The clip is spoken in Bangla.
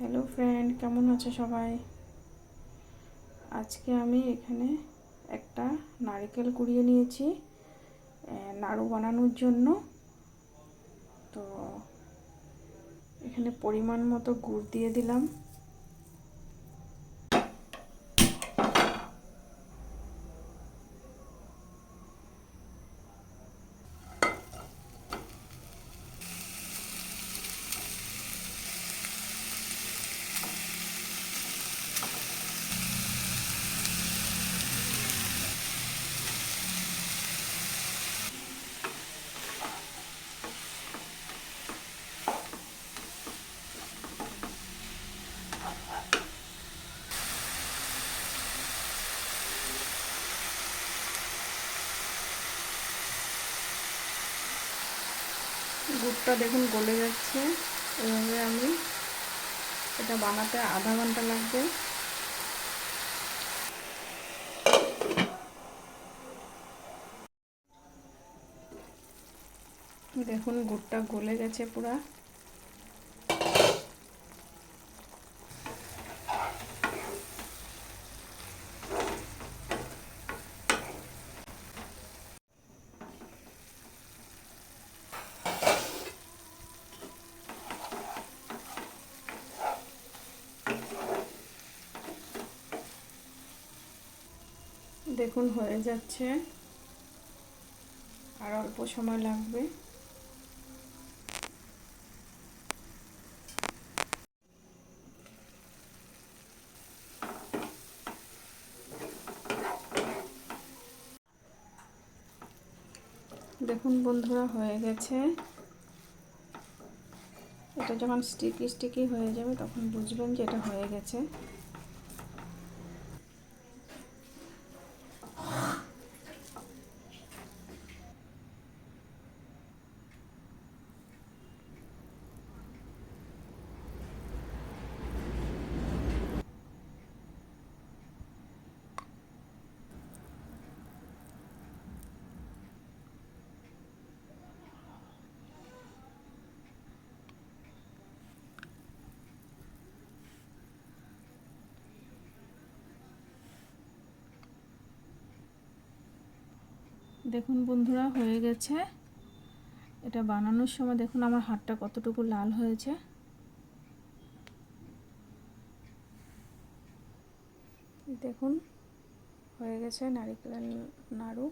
হ্যালো ফ্রেন্ড কেমন আছো সবাই? আজকে আমি এখানে একটা নারকেল কুড়িয়ে নিয়েছি নাড়ু বানানোর জন্য। তো এখানে পরিমাণ মতো গুড় দিয়ে দিলাম। গুড়টা দেখুন গলে যাচ্ছে। এভাবে আমি এটা বানাতে আধা ঘণ্টা লাগবে। দেখুন গুড়টা গলে গেছে পুরা। দেখুন, হয়ে যাচ্ছে। আর অল্প সময় লাগবে। দেখুন বন্ধুরা, হয়ে গেছে। এটা যখন স্টিকি স্টিকি হয়ে যাবে, তখন বুঝবেন যে এটা হয়ে গেছে। দেখুন বন্ধুরা, হয়ে গেছে। এটা বানানোর সময় দেখুন আমার হাতটা কতটুকু লাল হয়েছে। দেখুন, হয়ে গেছে নারিকেলের নাড়ু।